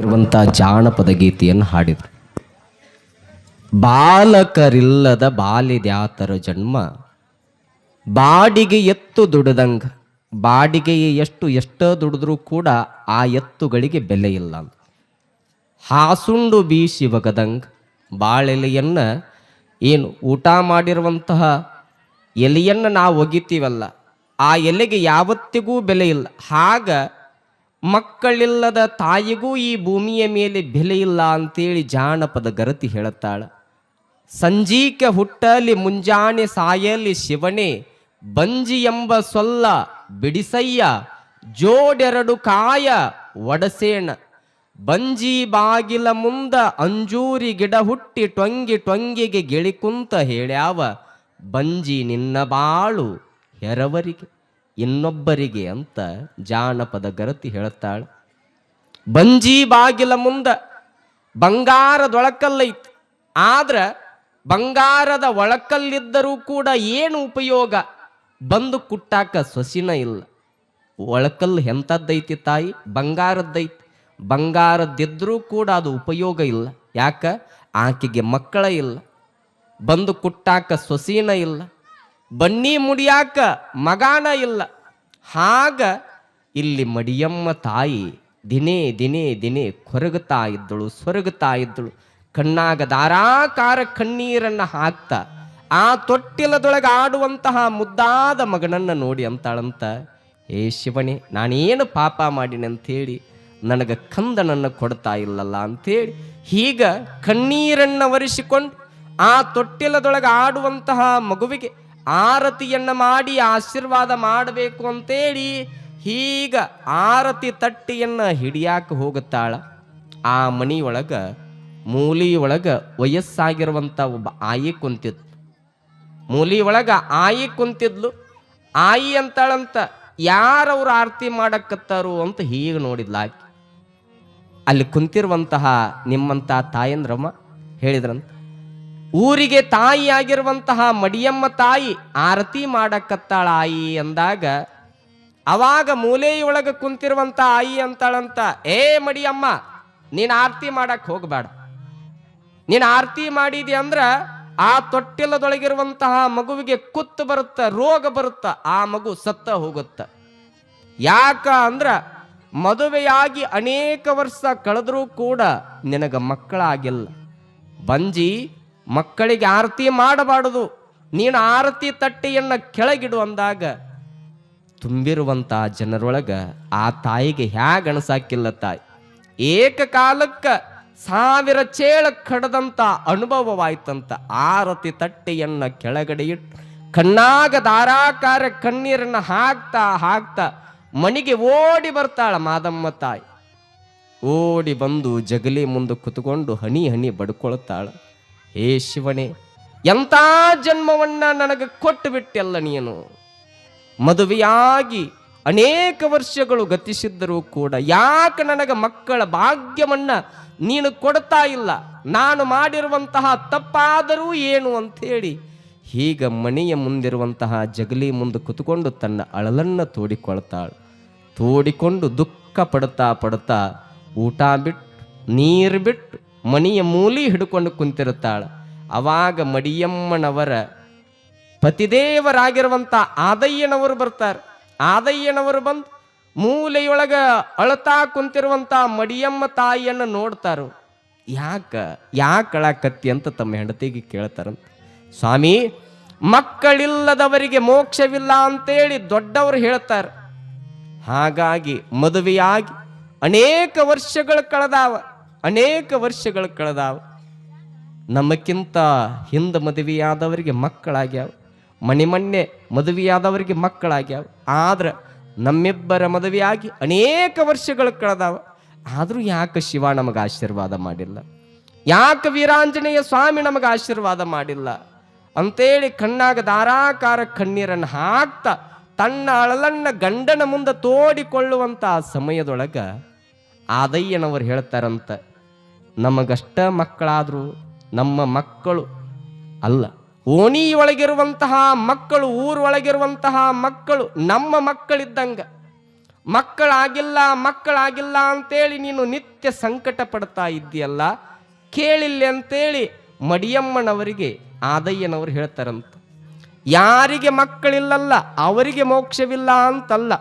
ಇರುವಂಥ ಜಾನಪದ ಗೀತೆಯನ್ನು ಹಾಡಿದರು. ಬಾಲಕರಿಲ್ಲದ ಬಾಲಿದ್ಯಾತರ ಜನ್ಮ, ಬಾಡಿಗೆ ಎತ್ತು ದುಡಿದಂಗ, ಬಾಡಿಗೆ ಎಷ್ಟು ಎಷ್ಟೋ ದುಡಿದ್ರೂ ಕೂಡ ಆ ಎತ್ತುಗಳಿಗೆ ಬೆಲೆ ಇಲ್ಲ ಅಂತ ಹಾಸುಂಡು ಬೀಸಿ ಒಗದಂಗ, ಬಾಳೆಲೆಯನ್ನು ಏನು ಊಟ ಮಾಡಿರುವಂತಹ ಎಲೆಯನ್ನು ನಾವು ಒಗಿತೀವಲ್ಲ, ಆ ಎಲೆಗೆ ಯಾವತ್ತಿಗೂ ಬೆಲೆ ಇಲ್ಲ. ಆಗ ಮಕ್ಕಳಿಲ್ಲದ ತಾಯಿಗೂ ಈ ಭೂಮಿಯ ಮೇಲೆ ಬೆಲೆ ಇಲ್ಲ ಅಂತೇಳಿ ಜಾನಪದ ಗರತಿ ಹೇಳುತ್ತಾಳ. ಸಂಜೀಕ ಹುಟ್ಟಲಿ ಮುಂಜಾನೆ ಸಾಯಲಿ ಶಿವನೇ, ಬಂಜಿ ಎಂಬ ಸೊಲ್ಲ ಬಿಡಿಸಯ್ಯ, ಜೋಡೆರಡು ಕಾಯ ಒಡಸೇಣ. ಬಂಜಿ ಬಾಗಿಲ ಮುಂದ ಅಂಜೂರಿ ಗಿಡ ಹುಟ್ಟಿ ಟೊಂಗಿ ಟೊಂಗಿಗೆ ಗಿಳಿಕುಂತ ಹೇಳ್ಯಾವ, ಬಂಜಿ ನಿನ್ನ ಬಾಳು ಹೆರವರಿಗೆ. ಇನ್ನೊಬ್ಬರಿಗೆ ಅಂತ ಜಾನಪದ ಗರತಿ ಹೇಳ್ತಾಳೆ ಬಂಜಿ ಬಾಗಿಲ ಮುಂದ ಬಂಗಾರದೊಳಕಲ್ಲೈತಿ. ಆದ್ರ ಬಂಗಾರದ ಒಳಕಲ್ಲಿದ್ದರೂ ಕೂಡ ಏನು ಉಪಯೋಗ? ಬಂದು ಕುಟ್ಟಾಕ ಸೊಸಿನ ಇಲ್ಲ. ಒಳಕಲ್ಲು ಎಂಥದ್ದೈತಿ ತಾಯಿ? ಬಂಗಾರದ್ದೈತಿ. ಬಂಗಾರದ್ದಿದ್ರೂ ಕೂಡ ಅದು ಉಪಯೋಗ ಇಲ್ಲ. ಯಾಕ? ಆಕೆಗೆ ಮಕ್ಕಳ ಇಲ್ಲ. ಬಂದು ಕುಟ್ಟಾಕ ಸೊಸಿನ ಇಲ್ಲ. ಬನ್ನಿ ಮುಡಿಯಾಕ ಮಗಾನ ಇಲ್ಲ. ಹಾಗ ಇಲ್ಲಿ ಮಡಿಯಮ್ಮ ತಾಯಿ ದಿನೇ ದಿನೇ ದಿನೇ ಕೊರಗುತ್ತಾ ಇದ್ದಳು, ಸೊರಗುತ್ತಾ ಇದ್ದಳು. ಕಣ್ಣಾಗ ಧಾರಾಕಾರ ಕಣ್ಣೀರನ್ನು ಹಾಕ್ತಾ, ಆ ತೊಟ್ಟಿಲದೊಳಗೆ ಆಡುವಂತಹ ಮುದ್ದಾದ ಮಗನನ್ನು ನೋಡಿ ಅಂತಾಳಂತ, ಏ ಶಿವನೇ, ನಾನೇನು ಪಾಪ ಮಾಡಿನಿ? ಅಂಥೇಳಿ, ನನಗೆ ಕಂದನನ್ನು ಕೊಡ್ತಾ ಇಲ್ಲಲ್ಲ? ಅಂಥೇಳಿ, ಹೀಗ ಕಣ್ಣೀರನ್ನು ಒರೆಸಿಕೊಂಡು, ಆ ತೊಟ್ಟಿಲದೊಳಗೆ ಆಡುವಂತಹ ಮಗುವಿಗೆ ಆರತಿಯನ್ನ ಮಾಡಿ ಆಶೀರ್ವಾದ ಮಾಡಬೇಕು ಅಂತೇಳಿ ಹೀಗ ಆರತಿ ತಟ್ಟಿಯನ್ನು ಹಿಡಿಯಾಕ ಹೋಗುತ್ತಾಳ. ಆ ಮನಿಯೊಳಗ, ಮೂಲಿಯೊಳಗ ವಯಸ್ಸಾಗಿರುವಂಥ ಒಬ್ಬ ಆಯಿ ಕುಂತಿದ್ಲು. ಮೂಲಿ ಒಳಗ ಆಯಿ ಕುಂತಿದ್ಲು. ಆಯಿ ಅಂತಾಳಂತ ಯಾರವ್ರು ಆರತಿ ಮಾಡಕತ್ತಾರು ಅಂತ ಹೀಗೆ ನೋಡಿದ್ಲ ಆಕೆ. ಅಲ್ಲಿ ಕುಂತಿರುವಂತಹ ನಿಮ್ಮಂಥ ತಾಯಂದ್ರಮ್ಮ ಹೇಳಿದ್ರಂತ ಊರಿಗೆ ತಾಯಿಯಾಗಿರುವಂತಹ ಮಡಿಯಮ್ಮ ತಾಯಿ ಆರತಿ ಮಾಡಕತ್ತಾಳ ಆಯಿ ಅಂದಾಗ, ಅವಾಗ ಮೂಲೆಯೊಳಗ ಕುಂತಿರುವಂತ ಆಯಿ ಅಂತಾಳಂತ, ಏ ಮಡಿಯಮ್ಮ, ನೀನು ಆರತಿ ಮಾಡಕ್ ಹೋಗ್ಬೇಡ ನೀನು ಆರತಿ ಮಾಡಿದಿ ಅಂದ್ರ ಆ ತೊಟ್ಟಿಲದೊಳಗಿರುವಂತಹ ಮಗುವಿಗೆ ಕುತ್ತು ಬರುತ್ತ, ರೋಗ ಬರುತ್ತ, ಆ ಮಗು ಸತ್ತ ಹೋಗುತ್ತ. ಯಾಕ ಅಂದ್ರ ಮದುವೆಯಾಗಿ ಅನೇಕ ವರ್ಷ ಕಳೆದ್ರೂ ಕೂಡ ನಿನಗ ಮಕ್ಕಳಾಗಿಲ್ಲ. ಬಂಜಿ ಮಕ್ಕಳಿಗೆ ಆರತಿ ಮಾಡಬಾರದು. ನೀನು ಆರತಿ ತಟ್ಟೆಯನ್ನು ಕೆಳಗಿಡು ಅಂದಾಗ ತುಂಬಿರುವಂಥ ಜನರೊಳಗೆ ಆ ತಾಯಿಗೆ ಹ್ಯಾಗ ಅಣಸಾಕಿಲ್ಲ ತಾಯಿ ಏಕಕಾಲಕ್ಕೆ ಸಾವಿರ ಚೇಳ ಕಡದಂತ ಅನುಭವವಾಯ್ತಂತ ಆರತಿ ತಟ್ಟೆಯನ್ನು ಕೆಳಗಡೆ ಇಟ್ಟು ಕಣ್ಣಾಗ ಧಾರಾಕಾರ ಕಣ್ಣೀರನ್ನ ಹಾಕ್ತಾ ಹಾಕ್ತಾ ಮನೆಗೆ ಓಡಿ ಬರ್ತಾಳ ಮಾದಮ್ಮ ತಾಯಿ. ಓಡಿ ಬಂದು ಜಗಲಿ ಮುಂದೆ ಕುತ್ಕೊಂಡು ಹನಿ ಹನಿ ಬಡ್ಕೊಳ್ತಾಳ. ಹೇ ಶಿವನೇ, ಎಂಥ ಜನ್ಮವನ್ನ ನನಗೆ ಕೊಟ್ಟು ಬಿಟ್ಟೆಲ್ಲ ನೀನು? ಮದುವೆಯಾಗಿ ಅನೇಕ ವರ್ಷಗಳು ಗತಿಸಿದ್ದರೂ ಕೂಡ ಯಾಕೆ ನನಗೆ ಮಕ್ಕಳ ಭಾಗ್ಯವನ್ನು ನೀನು ಕೊಡ್ತಾ ಇಲ್ಲ? ನಾನು ಮಾಡಿರುವಂತಹ ತಪ್ಪಾದರೂ ಏನು ಅಂಥೇಳಿ? ಈಗ ಮನೆಯ ಮುಂದಿರುವಂತಹ ಜಗಲಿ ಮುಂದೆ ಕುತ್ಕೊಂಡು ತನ್ನ ಅಳಲನ್ನು ತೋಡಿಕೊಳ್ತಾಳು. ತೋಡಿಕೊಂಡು ದುಃಖ ಪಡ್ತಾ ಪಡ್ತಾ ಊಟ ಬಿಟ್ಟು, ನೀರು ಬಿಟ್ಟು ಮನೆಯ ಮೂಲಿ ಹಿಡ್ಕೊಂಡು ಕುಂತಿರುತ್ತಾಳೆ. ಅವಾಗ ಮಡಿಯಮ್ಮನವರ ಪತಿದೇವರಾಗಿರುವಂಥ ಆದಯ್ಯನವರು ಬರ್ತಾರೆ. ಆದಯ್ಯನವರು ಬಂದು ಮೂಲೆಯೊಳಗ ಅಳತಾ ಕುಂತಿರುವಂಥ ಮಡಿಯಮ್ಮ ತಾಯಿಯನ್ನು ನೋಡ್ತಾರು. ಯಾಕ, ಯಾಕೆ ಅಳಾಕತ್ತಿ ಅಂತ ತಮ್ಮ ಹೆಂಡತಿಗೆ ಕೇಳ್ತಾರಂತ. ಸ್ವಾಮಿ, ಮಕ್ಕಳಿಲ್ಲದವರಿಗೆ ಮೋಕ್ಷವಿಲ್ಲ ಅಂತೇಳಿ ದೊಡ್ಡವರು ಹೇಳ್ತಾರೆ. ಹಾಗಾಗಿ ಮದುವೆಯಾಗಿ ಅನೇಕ ವರ್ಷಗಳು ಕಳೆದಾವ. ಅನೇಕ ವರ್ಷಗಳು ಕಳೆದಾವ. ನಮಗಿಂತ ಹಿಂದೆ ಮದುವೆಯಾದವರಿಗೆ ಮಕ್ಕಳಾಗ್ಯಾವ. ಮನೆ ಮಣ್ಣೆ ಮದುವೆಯಾದವರಿಗೆ ಮಕ್ಕಳಾಗ್ಯಾವ. ಆದ್ರೆ ನಮ್ಮಿಬ್ಬರ ಮದುವೆಯಾಗಿ ಅನೇಕ ವರ್ಷಗಳು ಕಳೆದಾವ. ಆದರೂ ಯಾಕೆ ಶಿವ ನಮಗೆ ಆಶೀರ್ವಾದ ಮಾಡಿಲ್ಲ? ಯಾಕೆ ವೀರಾಂಜನೇಯ ಸ್ವಾಮಿ ನಮಗೆ ಆಶೀರ್ವಾದ ಮಾಡಿಲ್ಲ? ಅಂತೇಳಿ ಕಣ್ಣಾಗ ಧಾರಾಕಾರ ಕಣ್ಣೀರನ್ನು ಹಾಕ್ತಾ ತನ್ನ ಅಳಲಣ್ಣ ಗಂಡನ ಮುಂದೆ ತೋಡಿಕೊಳ್ಳುವಂತ ಸಮಯದೊಳಗ ಆದಯ್ಯನವರು ಹೇಳ್ತಾರಂತ ನಮಗಷ್ಟ ಮಕ್ಕಳಾದರೂ ನಮ್ಮ ಮಕ್ಕಳು ಅಲ್ಲ. ಓಣಿಯೊಳಗಿರುವಂತಹ ಮಕ್ಕಳು, ಊರೊಳಗಿರುವಂತಹ ಮಕ್ಕಳು ನಮ್ಮ ಮಕ್ಕಳಿದ್ದಂಗ. ಮಕ್ಕಳಾಗಿಲ್ಲ ಮಕ್ಕಳಾಗಿಲ್ಲ ಅಂತೇಳಿ ನೀನು ನಿತ್ಯ ಸಂಕಟ ಪಡ್ತಾ ಇದ್ದೀಯಲ್ಲ. ಕೇಳಿಲ್ಲ ಅಂತೇಳಿ ಮಡಿಯಮ್ಮನವರಿಗೆ, ಆದಯ್ಯನವರು ಹೇಳ್ತಾರಂತ. ಯಾರಿಗೆ ಮಕ್ಕಳಿಲ್ಲಲ್ಲ, ಅವರಿಗೆ ಮೋಕ್ಷವಿಲ್ಲ ಅಂತಲ್ಲ.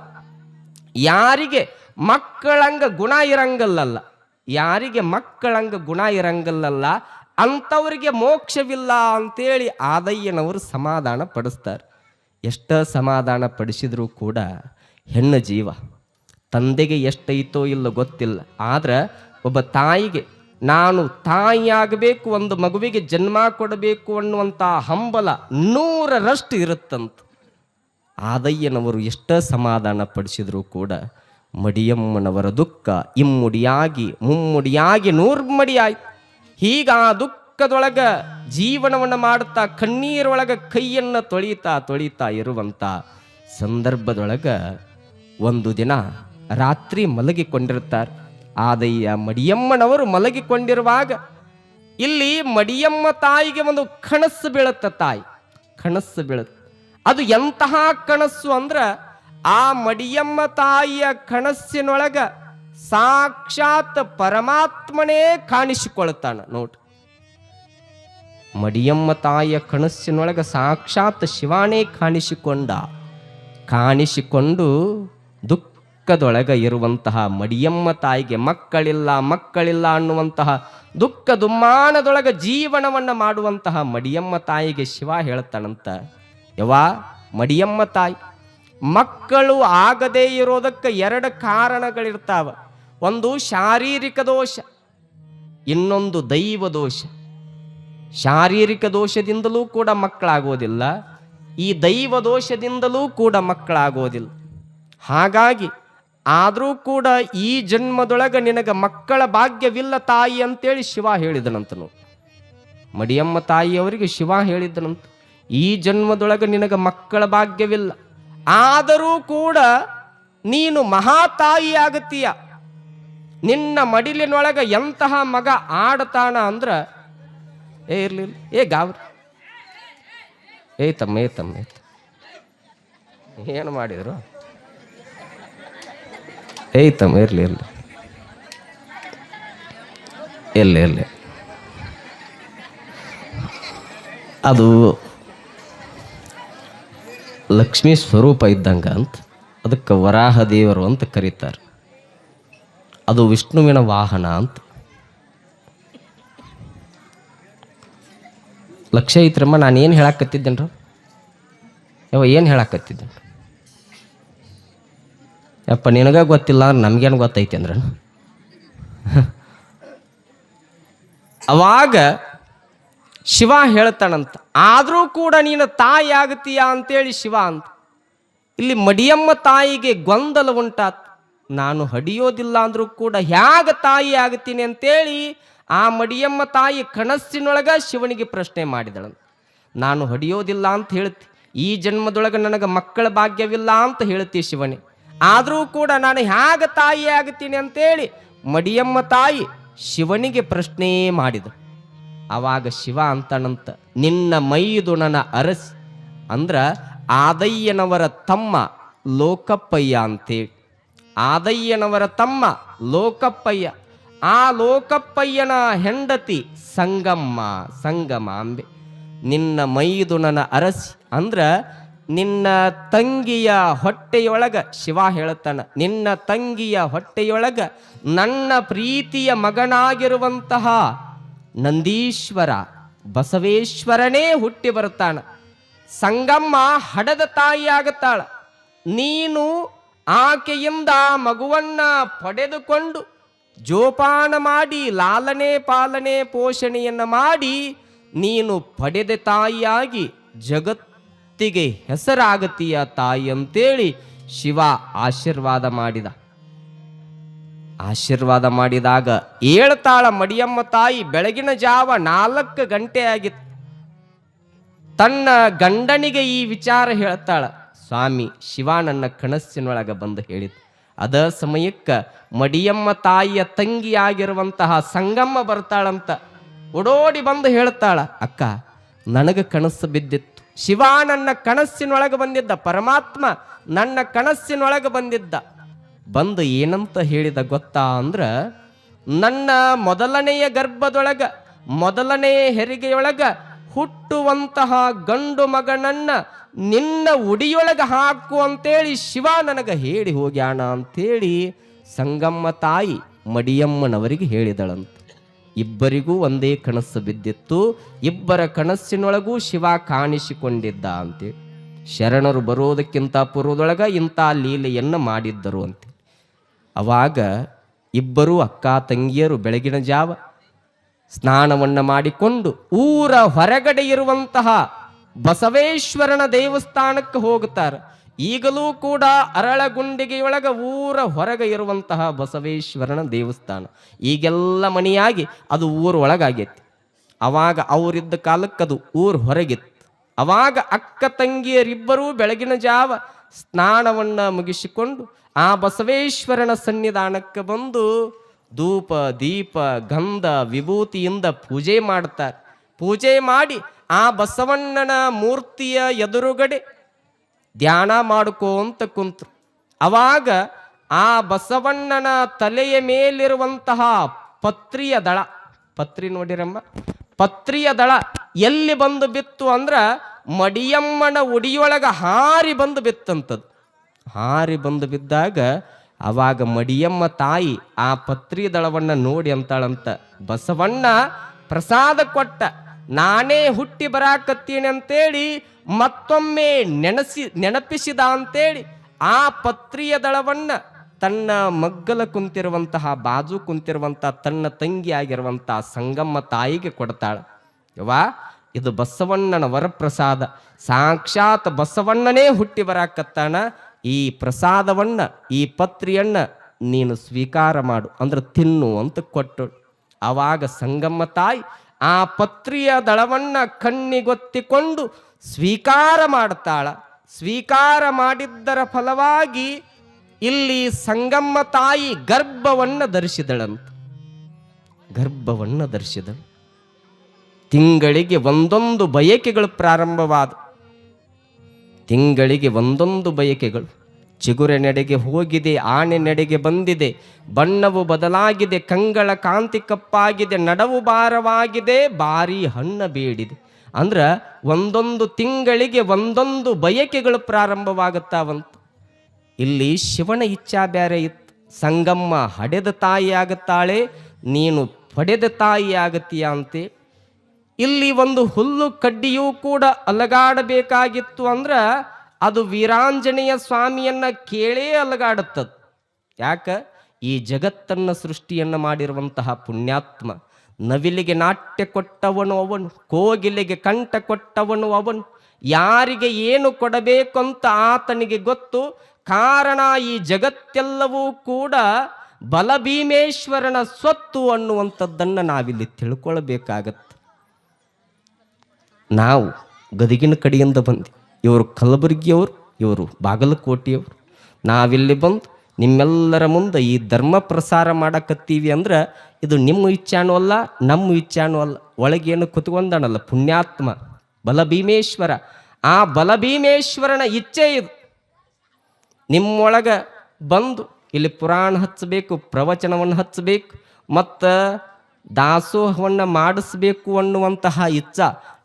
ಯಾರಿಗೆ ಮಕ್ಕಳಂಗ ಗುಣ ಇರಂಗಲ್ಲಲ್ಲ. ಯಾರಿಗೆ ಮಕ್ಕಳಂಗ ಗುಣ ಇರಂಗಲ್ಲಲ್ಲ, ಅಂಥವರಿಗೆ ಮೋಕ್ಷವಿಲ್ಲ ಅಂತೇಳಿ ಆದಯ್ಯನವರು ಸಮಾಧಾನ ಪಡಿಸ್ತಾರೆ. ಎಷ್ಟ ಸಮಾಧಾನ ಪಡಿಸಿದ್ರೂ ಕೂಡ ಹೆಣ್ಣು ಜೀವ ತಂದೆಗೆ ಎಷ್ಟೈತೋ ಇಲ್ಲೋ ಗೊತ್ತಿಲ್ಲ. ಆದ್ರೆ ಒಬ್ಬ ತಾಯಿಗೆ, ನಾನು ತಾಯಿಯಾಗಬೇಕು, ಒಂದು ಮಗುವಿಗೆ ಜನ್ಮ ಕೊಡಬೇಕು ಅನ್ನುವಂಥ ಹಂಬಲ ನೂರರಷ್ಟು ಇರುತ್ತಂತ. ಆದಯ್ಯನವರು ಎಷ್ಟ ಸಮಾಧಾನ ಪಡಿಸಿದ್ರು ಕೂಡ ಮಡಿಯಮ್ಮನವರ ದುಃಖ ಇಮ್ಮುಡಿಯಾಗಿ, ಮುಮ್ಮುಡಿಯಾಗಿ ನೂರ್ಮಡಿಯಾಯ್ತು ಹೀಗ ಆ ದುಃಖದೊಳಗ ಜೀವನವನ್ನು ಮಾಡುತ್ತಾ ಕಣ್ಣೀರೊಳಗ ಕೈಯನ್ನ ತೊಳಿತಾ ತೊಳಿತಾ ಇರುವಂತ ಸಂದರ್ಭದೊಳಗ ಒಂದು ದಿನ ರಾತ್ರಿ ಮಲಗಿಕೊಂಡಿರ್ತಾರೆ ಆದಯ್ಯ ಮಡಿಯಮ್ಮನವರು ಮಲಗಿಕೊಂಡಿರುವಾಗ ಇಲ್ಲಿ ಮಡಿಯಮ್ಮ ತಾಯಿಗೆ ಒಂದು ಕನಸು ಬೀಳುತ್ತ ತಾಯಿ, ಕನಸು ಬೀಳುತ್ತೆ. ಅದು ಎಂತಹ ಕನಸು ಅಂದ್ರ ಆ ಮಡಿಯಮ್ಮ ತಾಯಿಯ ಕನಸಿನೊಳಗ ಸಾಕ್ಷಾತ್ ಪರಮಾತ್ಮನೇ ಕಾಣಿಸಿಕೊಳ್ತಾನ ನೋಡ್ರಿ ಮಡಿಯಮ್ಮ ತಾಯಿಯ ಕನಸಿನೊಳಗ ಸಾಕ್ಷಾತ್ ಶಿವಾನೇ ಕಾಣಿಸಿಕೊಂಡ. ಕಾಣಿಸಿಕೊಂಡು ದುಃಖದೊಳಗ ಇರುವಂತಹ ಮಡಿಯಮ್ಮ ತಾಯಿಗೆ ಮಕ್ಕಳಿಲ್ಲ ಮಕ್ಕಳಿಲ್ಲ ಅನ್ನುವಂತಹ ದುಃಖ ದುಮ್ಮಾನದೊಳಗ ಜೀವನವನ್ನು ಮಾಡುವಂತಹ ಮಡಿಯಮ್ಮ ತಾಯಿಗೆ ಶಿವ ಹೇಳ್ತಾನಂತ. ಯವಾ ಮಡಿಯಮ್ಮ ತಾಯಿ. ಮಕ್ಕಳು ಆಗದೇ ಇರೋದಕ್ಕೆ ಎರಡು ಕಾರಣಗಳಿರ್ತಾವ. ಒಂದು ಶಾರೀರಿಕ ದೋಷ, ಇನ್ನೊಂದು ದೈವ ದೋಷ. ಶಾರೀರಿಕ ದೋಷದಿಂದಲೂ ಕೂಡ ಮಕ್ಕಳಾಗೋದಿಲ್ಲ, ಈ ದೈವ ದೋಷದಿಂದಲೂ ಕೂಡ ಮಕ್ಕಳಾಗೋದಿಲ್ಲ. ಹಾಗಾಗಿ ಆದರೂ ಕೂಡ ಈ ಜನ್ಮದೊಳಗೆ ನಿನಗೆ ಮಕ್ಕಳ ಭಾಗ್ಯವಿಲ್ಲ ತಾಯಿ ಅಂತೇಳಿ ಶಿವ ಹೇಳಿದನಂತನು ಮಡಿಯಮ್ಮ ತಾಯಿಯವರಿಗೆ ಶಿವ ಹೇಳಿದ್ದನಂತ ಈ ಜನ್ಮದೊಳಗೆ ನಿನಗೆ ಮಕ್ಕಳ ಭಾಗ್ಯವಿಲ್ಲ. ಆದರೂ ಕೂಡ ನೀನು ಮಹಾತಾಯಿ ಆಗತೀಯ ನಿನ್ನ ಮಡಿಲಿನೊಳಗ ಎಂತಹ ಮಗ ಆಡತಾನ ಅಂದ್ರ, ಏ ಇರ್ಲಿಲ್ಲ ಏ ಗಾವ್ರಿ. ಏ ತಮ್ಮ ಏ ತಮ್ಮ ಏನು ಮಾಡಿದ್ರು? ಏ ತಮ್ಮ, ಇರ್ಲಿ ಇರ್ಲಿ. ಇಲ್ಲ ಇರ್ಲಿ. ಅದು ಲಕ್ಷ್ಮೀ ಸ್ವರೂಪ ಇದ್ದಂಗ ಅಂತ ಅದಕ್ಕೆ ವರಾಹ ದೇವರು ಅಂತ ಕರೀತಾರೆ. ಅದು ವಿಷ್ಣುವಿನ ವಾಹನ ಅಂತ. ಲಕ್ಷ ಐತ್ರಮ್ಮ ನಾನು ಏನು ಹೇಳಾಕತ್ತಿದ್ದೇನ್ರ? ಯಾವ ಏನು ಹೇಳಾಕತ್ತಿದ್ದೆ ಯಪ್ಪ, ನಿನಗೆ ಗೊತ್ತಿಲ್ಲ ಅಂದ್ರೆ ನಮ್ಗೇನು ಗೊತ್ತೈತಿ ಅಂದ್ರೆ ಅವಾಗ ಶಿವ ಹೇಳ್ತಾನಂತ, ಆದರೂ ಕೂಡ ನೀನು ತಾಯಿ ಆಗತೀಯ? ಅಂತೇಳಿ ಶಿವ ಅಂತ. ಇಲ್ಲಿ ಮಡಿಯಮ್ಮ ತಾಯಿಗೆ ಗೊಂದಲ ಉಂಟಾತ್. ನಾನು ಹಡಿಯೋದಿಲ್ಲ ಅಂದರೂ ಕೂಡ ಹ್ಯಾಗ ತಾಯಿ ಆಗ್ತೀನಿ? ಅಂತೇಳಿ ಆ ಮಡಿಯಮ್ಮ ತಾಯಿ ಕನಸ್ಸಿನೊಳಗೆ ಶಿವನಿಗೆ ಪ್ರಶ್ನೆ ಮಾಡಿದಳಂತ. ನಾನು ಹಡಿಯೋದಿಲ್ಲ ಅಂತ ಹೇಳ್ತಿ, ಈ ಜನ್ಮದೊಳಗೆ ನನಗೆ ಮಕ್ಕಳ ಭಾಗ್ಯವಿಲ್ಲ ಅಂತ ಹೇಳ್ತಿ ಶಿವನೇ. ಆದರೂ ಕೂಡ ನಾನು ಹ್ಯಾಗ ತಾಯಿ ಆಗ್ತೀನಿ? ಅಂತೇಳಿ ಮಡಿಯಮ್ಮ ತಾಯಿ ಶಿವನಿಗೆ ಪ್ರಶ್ನೆ ಮಾಡಿದ ಆವಾಗ ಶಿವ ಅಂತಣಂತ ನಿನ್ನ ಮೈದುಣನ ಅರಸ್ ಅಂದ್ರ ಆದಯ್ಯನವರ ತಮ್ಮ ಲೋಕಪ್ಪಯ್ಯ ಅಂತೇಳಿ. ಆದಯ್ಯನವರ ತಮ್ಮ ಲೋಕಪ್ಪಯ್ಯ. ಆ ಲೋಕಪ್ಪಯ್ಯನ ಹೆಂಡತಿ ಸಂಗಮ್ಮ, ಸಂಗಮ ಅಂಬೆ. ನಿನ್ನ ಮೈದುಣನ ಅರಸಿ ಅಂದ್ರ ನಿನ್ನ ತಂಗಿಯ ಹೊಟ್ಟೆಯೊಳಗ, ಶಿವ ಹೇಳ್ತಾನ, ನಿನ್ನ ತಂಗಿಯ ಹೊಟ್ಟೆಯೊಳಗ ನನ್ನ ಪ್ರೀತಿಯ ಮಗನಾಗಿರುವಂತಹ ನಂದೀಶ್ವರ ಬಸವೇಶ್ವರನೇ ಹುಟ್ಟಿ ಬರುತ್ತಾನ ಸಂಗಮ್ಮ ಹಡದ ತಾಯಿಯಾಗುತ್ತಾಳ ನೀನು ಆಕೆಯಿಂದ ಮಗುವನ್ನ ಪಡೆದುಕೊಂಡು ಜೋಪಾನ ಮಾಡಿ ಲಾಲನೆ ಪಾಲನೆ ಪೋಷಣೆಯನ್ನು ಮಾಡಿ ನೀನು ಪಡೆದ ತಾಯಿಯಾಗಿ ಜಗತ್ತಿಗೆ ಹೆಸರಾಗತೀಯ ತಾಯಿ ಅಂತೇಳಿ ಶಿವ ಆಶೀರ್ವಾದ ಮಾಡಿದ. ಆಶೀರ್ವಾದ ಮಾಡಿದಾಗ ಏಳ್ತಾಳ ಮಡಿಯಮ್ಮ ತಾಯಿ ಬೆಳಗಿನ ಜಾವ ನಾಲ್ಕು ಗಂಟೆ ಆಗಿತ್ತು. ತನ್ನ ಗಂಡನಿಗೆ ಈ ವಿಚಾರ ಹೇಳ್ತಾಳ. ಸ್ವಾಮಿ, ಶಿವ ನನ್ನ ಕನಸಿನೊಳಗೆ ಬಂದು ಹೇಳಿದ. ಅದ ಸಮಯಕ್ಕೆ ಮಡಿಯಮ್ಮ ತಾಯಿಯ ತಂಗಿಯಾಗಿರುವಂತಹ ಸಂಗಮ್ಮ ಬರ್ತಾಳಂತ ಓಡೋಡಿ ಬಂದು ಹೇಳ್ತಾಳ, ಅಕ್ಕ, ನನಗೆ ಕನಸು ಬಿದ್ದಿತ್ತು. ಶಿವ ನನ್ನ ಕನಸಿನೊಳಗೆ ಬಂದಿದ್ದ, ಪರಮಾತ್ಮ ನನ್ನ ಕನಸಿನೊಳಗೆ ಬಂದಿದ್ದ. ಬಂದು ಏನಂತ ಹೇಳಿದ ಗೊತ್ತಾ ಅಂದ್ರೆ, ನನ್ನ ಮೊದಲನೆಯ ಗರ್ಭದೊಳಗ, ಮೊದಲನೆಯ ಹೆರಿಗೆಯೊಳಗ ಹುಟ್ಟುವಂತಹ ಗಂಡು ಮಗನನ್ನ ನಿನ್ನ ಉಡಿಯೊಳಗೆ ಹಾಕು ಅಂತೇಳಿ ಶಿವ ನನಗೆ ಹೇಳಿ ಹೋಗ್ಯಾಣ ಅಂತೇಳಿ ಸಂಗಮ್ಮ ತಾಯಿ ಮಡಿಯಮ್ಮನವರಿಗೆ ಹೇಳಿದಳಂತ. ಇಬ್ಬರಿಗೂ ಒಂದೇ ಕನಸು ಬಿದ್ದಿತ್ತು, ಇಬ್ಬರ ಕನಸಿನೊಳಗೂ ಶಿವ ಕಾಣಿಸಿಕೊಂಡಿದ್ದ ಅಂತೇಳಿ. ಶರಣರು ಬರೋದಕ್ಕಿಂತ ಪೂರ್ವದೊಳಗ ಇಂಥ ಲೀಲೆಯನ್ನು ಮಾಡಿದ್ದರು ಅಂತ. ಅವಾಗ ಇಬ್ಬರು ಅಕ್ಕ ತಂಗಿಯರು ಬೆಳಗಿನ ಜಾವ ಸ್ನಾನವನ್ನು ಮಾಡಿಕೊಂಡು ಊರ ಹೊರಗಡೆ ಇರುವಂತಹ ಬಸವೇಶ್ವರನ ದೇವಸ್ಥಾನಕ್ಕೆ ಹೋಗುತ್ತಾರೆ. ಈಗಲೂ ಕೂಡ ಅರಳಗುಂಡಿಗೆಯೊಳಗ ಊರ ಹೊರಗೆ ಇರುವಂತಹ ಬಸವೇಶ್ವರನ ದೇವಸ್ಥಾನ. ಈಗೆಲ್ಲ ಮನೆಯಾಗಿ ಅದು ಊರ ಒಳಗಾಗೈತಿ. ಅವಾಗ ಅವರಿದ್ದ ಕಾಲಕ್ಕೆ ಅದು ಊರು ಹೊರಗಿತ್ತು. ಅವಾಗ ಅಕ್ಕ ತಂಗಿಯರಿಬ್ಬರೂ ಬೆಳಗಿನ ಜಾವ ಸ್ನಾನವನ್ನು ಮುಗಿಸಿಕೊಂಡು ಆ ಬಸವೇಶ್ವರನ ಸನ್ನಿಧಾನಕ್ಕೆ ಬಂದು ಧೂಪ, ದೀಪ, ಗಂಧ, ವಿಭೂತಿಯಿಂದ ಪೂಜೆ ಮಾಡ್ತಾರೆ. ಪೂಜೆ ಮಾಡಿ ಆ ಬಸವಣ್ಣನ ಮೂರ್ತಿಯ ಎದುರುಗಡೆ ಧ್ಯಾನ ಮಾಡ್ಕೋಂತ ಕುಂತು ಅವಾಗ ಆ ಬಸವಣ್ಣನ ತಲೆಯ ಮೇಲಿರುವಂತಹ ಪತ್ರಿಯ ದಳ, ಪತ್ರಿ ನೋಡಿರಮ್ಮ, ಪತ್ರಿಯ ದಳ ಎಲ್ಲಿ ಬಂದು ಬಿತ್ತು ಅಂದ್ರ ಮಡಿಯಮ್ಮನ ಉಡಿಯೊಳಗ ಹಾರಿ ಬಂದು ಬಿತ್ತಂತದ್ದು. ಹಾರಿ ಬಂದು ಬಿದ್ದಾಗ ಅವಾಗ ಮಡಿಯಮ್ಮ ತಾಯಿ ಆ ಪತ್ರಿ ದಳವನ್ನ ನೋಡಿ ಅಂತಾಳಂತ, ಬಸವಣ್ಣ, ಪ್ರಸಾದ ಕೊಟ್ಟ, ನಾನೇ ಹುಟ್ಟಿ ಬರಾಕತ್ತೀನಿ ಅಂತೇಳಿ ಮತ್ತೊಮ್ಮೆ ನೆನಸಿ, ನೆನಪಿಸಿದ ಅಂತೇಳಿ ಆ ಪತ್ರಿಯ ದಳವನ್ನ ತನ್ನ ಮಗ್ಗಲ ಕುಂತಿರುವಂತಹ, ಬಾಜು ಕುಂತಿರುವಂತಹ ತನ್ನ ತಂಗಿ ಆಗಿರುವಂತಹ ಸಂಗಮ್ಮ ತಾಯಿಗೆ ಕೊಡ್ತಾಳ. ಯವಾ ಇದು ಬಸವಣ್ಣನ ವರಪ್ರಸಾದ. ಸಾಕ್ಷಾತ್ ಬಸವಣ್ಣನೇ ಹುಟ್ಟಿ ಬರಾಕತ್ತಾನ. ಈ ಪ್ರಸಾದವನ್ನು, ಈ ಪತ್ರಿಯನ್ನು ನೀನು ಸ್ವೀಕಾರ ಮಾಡು. ಅಂದ್ರೆ ತಿನ್ನು ಅಂತ ಕೊಟ್ಟು. ಆವಾಗ ಸಂಗಮ್ಮ ತಾಯಿ ಆ ಪತ್ರಿಯ ದಳವನ್ನು ಕಣ್ಣಿಗೊತ್ತಿಕೊಂಡು ಸ್ವೀಕಾರ ಮಾಡ್ತಾಳ. ಸ್ವೀಕಾರ ಮಾಡಿದ್ದರ ಫಲವಾಗಿ ಇಲ್ಲಿ ಸಂಗಮ್ಮ ತಾಯಿ ಗರ್ಭವನ್ನು ಧರಿಸಿದಳಂತ. ಗರ್ಭವನ್ನು ಧರಿಸಿದಳು. ತಿಂಗಳಿಗೆ ಒಂದೊಂದು ಬಯಕೆಗಳು ಪ್ರಾರಂಭವಾದ. ತಿಂಗಳಿಗೆ ಒಂದೊಂದು ಬಯಕೆಗಳು. ಚಿಗುರೆ ನಡೆಗೆ ಹೋಗಿದೆ ಆನೆ ನಡೆಗೆ ಬಂದಿದೆ, ಬಣ್ಣವು ಬದಲಾಗಿದೆ, ಕಂಗಳ ಕಾಂತಿ ಕಪ್ಪಾಗಿದೆ, ನಡವು ಭಾರವಾಗಿದೆ, ಭಾರಿ ಹಣ್ಣ ಬೇಡಿದೆ. ಅಂದ್ರೆ ಒಂದೊಂದು ತಿಂಗಳಿಗೆ ಒಂದೊಂದು ಬಯಕೆಗಳು ಪ್ರಾರಂಭವಾಗುತ್ತಾವಂತ ಇಲ್ಲಿ ಶಿವನ ಇಚ್ಛಾ ಬ್ಯಾರೆ ಇತ್ತು. ಸಂಗಮ್ಮ ಹಡೆದ ತಾಯಿ ಆಗುತ್ತಾಳೆ ನೀನು ಪಡೆದ ತಾಯಿ ಆಗತ್ತೀಯ ಅಂತೆ ಇಲ್ಲಿ ಒಂದು ಹುಲ್ಲು ಕಡ್ಡಿಯೂ ಕೂಡ ಅಲಗಾಡಬೇಕಾಗಿತ್ತು ಅಂದ್ರೆ ಅದು ವೀರಾಂಜನೇಯ ಸ್ವಾಮಿಯನ್ನ ಕೇಳೇ ಅಲಗಾಡುತ್ತದ. ಯಾಕ? ಈ ಜಗತ್ತನ್ನ ಸೃಷ್ಟಿಯನ್ನ ಮಾಡಿರುವಂತಹ ಪುಣ್ಯಾತ್ಮ, ನವಿಲಿಗೆ ನಾಟ್ಯ ಕೊಟ್ಟವನು ಅವನು, ಕೋಗಿಲೆಗೆ ಕಂಠ ಕೊಟ್ಟವನು ಅವನು, ಯಾರಿಗೆ ಏನು ಕೊಡಬೇಕು ಅಂತ ಆತನಿಗೆ ಗೊತ್ತು, ಕಾರಣ ಈ ಜಗತ್ತೆಲ್ಲವೂ ಕೂಡ ಬಲಭೀಮೇಶ್ವರನ ಸ್ವತ್ತು ಅನ್ನುವಂಥದ್ದನ್ನು ನಾವಿಲ್ಲಿ ತಿಳ್ಕೊಳ್ಬೇಕಾಗತ್ತೆ. ನಾವು ಗದಗಿನ ಕಡೆಯಿಂದ ಬಂದು, ಇವರು ಕಲಬುರಗಿಯವರು, ಇವರು ಬಾಗಲಕೋಟೆಯವರು. ನಾವಿಲ್ಲಿ ಬಂದು ನಿಮ್ಮೆಲ್ಲರ ಮುಂದೆ ಈ ಧರ್ಮ ಪ್ರಸಾರ ಮಾಡಕತ್ತೀವಿ ಅಂದ್ರೆ ಇದು ನಿಮ್ಮ ಇಚ್ಛಾನೂ ಅಲ್ಲ, ನಮ್ಮ ಇಚ್ಛಾನೂ ಅಲ್ಲ. ಒಳಗೇನು ಕುತ್ಕೊಂಡಾನಲ್ಲ, ಪುಣ್ಯಾತ್ಮ, ಬಲಭೀಮೇಶ್ವರ. ಆ ಬಲಭೀಮೇಶ್ವರನ ಇಚ್ಛೆ ಇದು. ನಿಮ್ಮೊಳಗೆ ಬಂದು ಇಲ್ಲಿ ಪುರಾಣ ಹಚ್ಚಬೇಕು, ಪ್ರವಚನವನ್ನು ಹಚ್ಚಬೇಕು, ಮತ್ತು ದಾಸೋಹವನ್ನು ಮಾಡಿಸ್ಬೇಕು ಅನ್ನುವಂತಹ ಇಚ್ಛ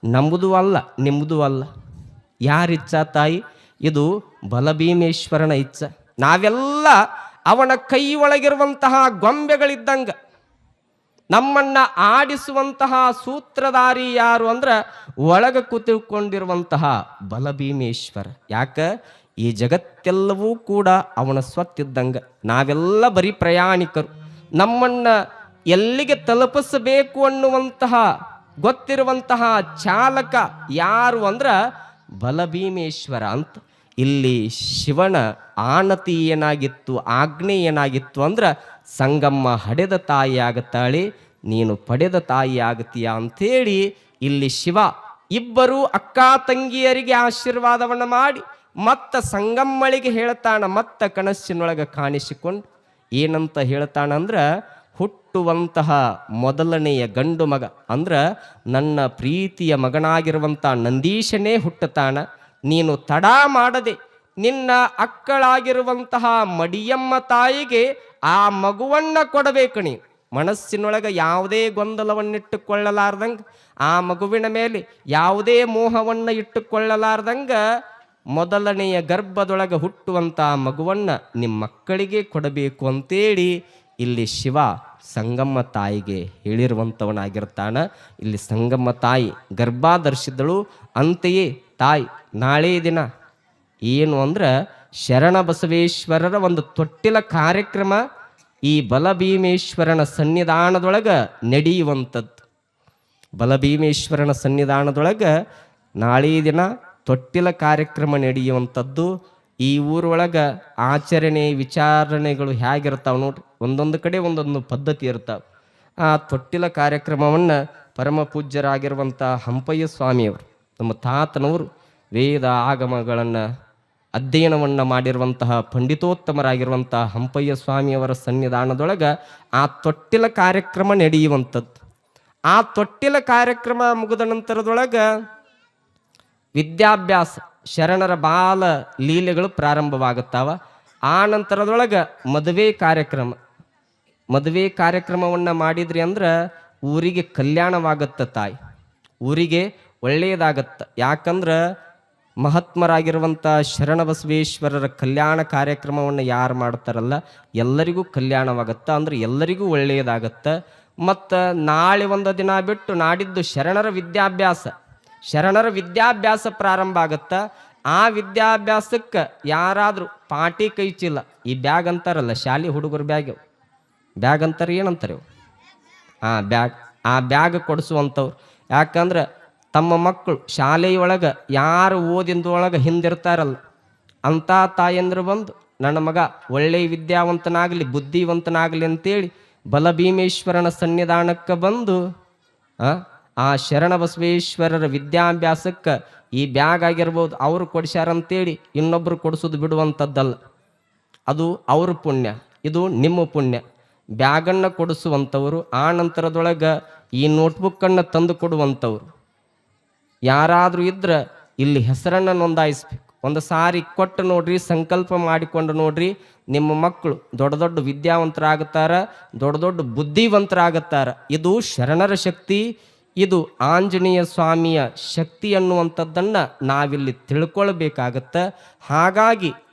ನಮ್ಮದು ಅಲ್ಲ, ನಿಮ್ಮದು ಅಲ್ಲ. ಯಾರ ಇಚ್ಛಾ ತಾಯಿ? ಇದು ಬಲಭೀಮೇಶ್ವರನ ಇಚ್ಛ. ನಾವೆಲ್ಲ ಅವನ ಕೈ ಒಳಗಿರುವಂತಹ ಗೊಂಬೆಗಳಿದ್ದಂಗ, ನಮ್ಮನ್ನ ಆಡಿಸುವಂತಹ ಸೂತ್ರಧಾರಿ ಯಾರು ಅಂದ್ರೆ ಒಳಗೆ ಕೂತಿಕೊಂಡಿರುವಂತಹ ಬಲಭೀಮೇಶ್ವರ. ಯಾಕ? ಈ ಜಗತ್ತೆಲ್ಲವೂ ಕೂಡ ಅವನ ಸ್ವತ್ತಿದ್ದಂಗ. ನಾವೆಲ್ಲ ಬರೀ ಪ್ರಯಾಣಿಕರು. ನಮ್ಮನ್ನ ಎಲ್ಲಿಗೆ ತಲುಪಿಸಬೇಕು ಅನ್ನುವಂತಹ, ಗೊತ್ತಿರುವಂತಹ ಚಾಲಕ ಯಾರು ಅಂದ್ರ ಬಲಭೀಮೇಶ್ವರ ಅಂತ. ಇಲ್ಲಿ ಶಿವನ ಆನತಿ ಏನಾಗಿತ್ತು ಆಜ್ಞೆ ಏನಾಗಿತ್ತು ಅಂದ್ರ, ಸಂಗಮ್ಮ, ಹಡೆದ ತಾಯಿ ಆಗತ್ತಾಳೆ ನೀನು ಪಡೆದ ತಾಯಿ ಆಗತೀಯ? ಅಂಥೇಳಿ ಇಲ್ಲಿ ಶಿವ ಇಬ್ಬರು ಅಕ್ಕ ತಂಗಿಯರಿಗೆ ಆಶೀರ್ವಾದವನ್ನು ಮಾಡಿ, ಮತ್ತ ಸಂಗಮ್ಮಳಿಗೆ ಹೇಳ್ತಾಣ, ಮತ್ತ ಕನಸಿನೊಳಗೆ ಕಾಣಿಸಿಕೊಂಡು. ಏನಂತ ಹೇಳ್ತಾನಂದ್ರ ಹುಟ್ಟುವಂತಹ ಮೊದಲನೆಯ ಗಂಡು ಮಗ. ಅಂದ್ರೆ ನನ್ನ ಪ್ರೀತಿಯ ಮಗನಾಗಿರುವಂಥ ನಂದೀಶನೇ ಹುಟ್ಟುತ್ತಾನ. ನೀನು ತಡ ಮಾಡದೆ ನಿನ್ನ ಅಕ್ಕಳಾಗಿರುವಂತಹ ಮಡಿಯಮ್ಮ ತಾಯಿಗೆ ಆ ಮಗುವನ್ನ ಕೊಡಬೇಕು ನೀನು. ಮನಸ್ಸಿನೊಳಗೆ ಯಾವುದೇ ಗೊಂದಲವನ್ನಿಟ್ಟುಕೊಳ್ಳಲಾರ್ದಂಗೆ, ಆ ಮಗುವಿನ ಮೇಲೆ ಯಾವುದೇ ಮೋಹವನ್ನು ಇಟ್ಟುಕೊಳ್ಳಲಾರ್ದಂಗೆ ಮೊದಲನೆಯ ಗರ್ಭದೊಳಗೆ ಹುಟ್ಟುವಂಥ ಮಗುವನ್ನು ನಿಮ್ಮ ಮಕ್ಕಳಿಗೆ ಕೊಡಬೇಕು ಅಂತೇಳಿ ಇಲ್ಲಿ ಶಿವ ಸಂಗಮ್ಮ ತಾಯಿಗೆ ಹೇಳಿರುವಂಥವನಾಗಿರ್ತಾನ. ಇಲ್ಲಿ ಸಂಗಮ್ಮ ತಾಯಿ ಗರ್ಭಾಧರಿಸಿದಳು. ಅಂತೆಯೇ ತಾಯಿ ನಾಳೆ ದಿನ ಏನು ಅಂದ್ರೆ ಶರಣ ಬಸವೇಶ್ವರರ ಒಂದು ತೊಟ್ಟಿಲ ಕಾರ್ಯಕ್ರಮ ಈ ಬಲಭೀಮೇಶ್ವರನ ಸನ್ನಿಧಾನದೊಳಗೆ ನಡೆಯುವಂಥದ್ದು. ಬಲಭೀಮೇಶ್ವರನ ಸನ್ನಿಧಾನದೊಳಗೆ ನಾಳೆ ದಿನ ತೊಟ್ಟಿಲ ಕಾರ್ಯಕ್ರಮ ನಡೆಯುವಂಥದ್ದು. ಈ ಊರೊಳಗೆ ಆಚರಣೆ ವಿಚಾರಣೆಗಳು ಹೇಗಿರ್ತಾವೆ ನೋಡ್ರಿ. ಒಂದೊಂದು ಕಡೆ ಒಂದೊಂದು ಪದ್ಧತಿ ಇರ್ತಾವೆ ಆ ತೊಟ್ಟಿಲ ಕಾರ್ಯಕ್ರಮವನ್ನು ಪರಮ ಪೂಜ್ಯರಾಗಿರುವಂಥ ಹಂಪಯ್ಯ ಸ್ವಾಮಿಯವರು, ನಮ್ಮ ತಾತನವರು ವೇದ ಆಗಮಗಳನ್ನು ಅಧ್ಯಯನವನ್ನು ಮಾಡಿರುವಂತಹ ಪಂಡಿತೋತ್ತಮರಾಗಿರುವಂತಹ ಹಂಪಯ್ಯ ಸ್ವಾಮಿಯವರ ಸನ್ನಿಧಾನದೊಳಗೆ ಆ ತೊಟ್ಟಿಲ ಕಾರ್ಯಕ್ರಮ ನಡೆಯುವಂಥದ್ದು ಆ ತೊಟ್ಟಿಲ ಕಾರ್ಯಕ್ರಮ ಮುಗಿದ ನಂತರದೊಳಗೆ ವಿದ್ಯಾಭ್ಯಾಸ, ಶರಣರ ಬಾಲ ಲೀಲೆಗಳು ಪ್ರಾರಂಭವಾಗುತ್ತಾವ. ಆ ನಂತರದೊಳಗೆ ಮದುವೆ ಕಾರ್ಯಕ್ರಮ ಮದುವೆ ಕಾರ್ಯಕ್ರಮವನ್ನು ಮಾಡಿದ್ರಿ ಅಂದ್ರೆ ಊರಿಗೆ ಕಲ್ಯಾಣವಾಗತ್ತ ತಾಯಿ. ಊರಿಗೆ ಒಳ್ಳೆಯದಾಗತ್ತ. ಯಾಕಂದ್ರೆ ಮಹಾತ್ಮರಾಗಿರುವಂಥ ಶರಣ ಬಸವೇಶ್ವರರ ಕಲ್ಯಾಣ ಕಾರ್ಯಕ್ರಮವನ್ನು ಯಾರು ಮಾಡ್ತಾರಲ್ಲ, ಎಲ್ಲರಿಗೂ ಕಲ್ಯಾಣವಾಗತ್ತ, ಅಂದ್ರೆ ಎಲ್ಲರಿಗೂ ಒಳ್ಳೆಯದಾಗತ್ತ. ಮತ್ತು ನಾಳೆ ಒಂದು ದಿನ ಬಿಟ್ಟು ನಾಡಿದ್ದು ಶರಣರ ವಿದ್ಯಾಭ್ಯಾಸ. ಶರಣರ ವಿದ್ಯಾಭ್ಯಾಸ ಪ್ರಾರಂಭ ಆಗತ್ತ. ಆ ವಿದ್ಯಾಭ್ಯಾಸಕ್ಕೆ ಯಾರಾದರೂ ಪಾಟಿ ಕೈ ಚೀಲ ಈ ಬ್ಯಾಗ್ ಅಂತಾರಲ್ಲ ಶಾಲೆ ಹುಡುಗರ ಬ್ಯಾಗ್. ಬ್ಯಾಗ್ ಅಂತಾರೆ ಏನಂತಾರೆ ಇವು? ಆ ಬ್ಯಾಗ್ ಆ ಬ್ಯಾಗ್ ಕೊಡಿಸುವಂಥವ್ರು. ಯಾಕಂದ್ರೆ ತಮ್ಮ ಮಕ್ಕಳು ಶಾಲೆಯೊಳಗೆ ಯಾರು ಓದಿಂದೊಳಗೆ ಹಿಂದಿರ್ತಾರಲ್ಲ ಅಂಥ ತಾಯಂದ್ರು ಬಂದು ನನ್ನ ಮಗ ಒಳ್ಳೆಯ ವಿದ್ಯಾವಂತನಾಗಲಿ ಬುದ್ಧಿವಂತನಾಗಲಿ ಅಂತೇಳಿ ಬಲಭೀಮೇಶ್ವರನ ಸನ್ನಿಧಾನಕ್ಕೆ ಬಂದು ಆ, ಶರಣ ಬಸವೇಶ್ವರರ ವಿದ್ಯಾಭ್ಯಾಸಕ್ಕೆ ಈ ಬ್ಯಾಗ್ ಆಗಿರ್ಬೋದು ಅವರು ಕೊಡಿಸ್ಯಾರಂತೇಳಿ ಇನ್ನೊಬ್ಬರು ಕೊಡಿಸೋದು ಬಿಡುವಂಥದ್ದಲ್ಲ. ಅದು ಅವ್ರ ಪುಣ್ಯ ಇದು ನಿಮ್ಮ ಪುಣ್ಯ. ಬ್ಯಾಗನ್ನು ಕೊಡಿಸುವಂಥವರು, ಆ ನಂತರದೊಳಗೆ ಈ ನೋಟ್ಬುಕ್ಕನ್ನು ತಂದು ಕೊಡುವಂಥವ್ರು. ಯಾರಾದರೂ ಇದ್ರೆ ಇಲ್ಲಿ ಹೆಸರನ್ನು ನೋಂದಾಯಿಸ್ಬೇಕು. ಒಂದು ಸಾರಿ ಕೊಟ್ಟು ನೋಡ್ರಿ, ಸಂಕಲ್ಪ ಮಾಡಿಕೊಂಡು ನೋಡ್ರಿ, ನಿಮ್ಮ ಮಕ್ಕಳು ದೊಡ್ಡ ದೊಡ್ಡ ವಿದ್ಯಾವಂತರಾಗುತ್ತಾರ, ದೊಡ್ಡ ದೊಡ್ಡ ಬುದ್ಧಿವಂತರಾಗುತ್ತಾರ. ಇದು ಶರಣರ ಶಕ್ತಿ, ಇದು ಆಂಜನೇಯ ಸ್ವಾಮಿಯ ಶಕ್ತಿ ಅನ್ನುವಂಥದ್ದನ್ನು ನಾವಿಲ್ಲಿ ತಿಳ್ಕೊಳ್ಬೇಕಾಗತ್ತೆ. ಹಾಗಾಗಿ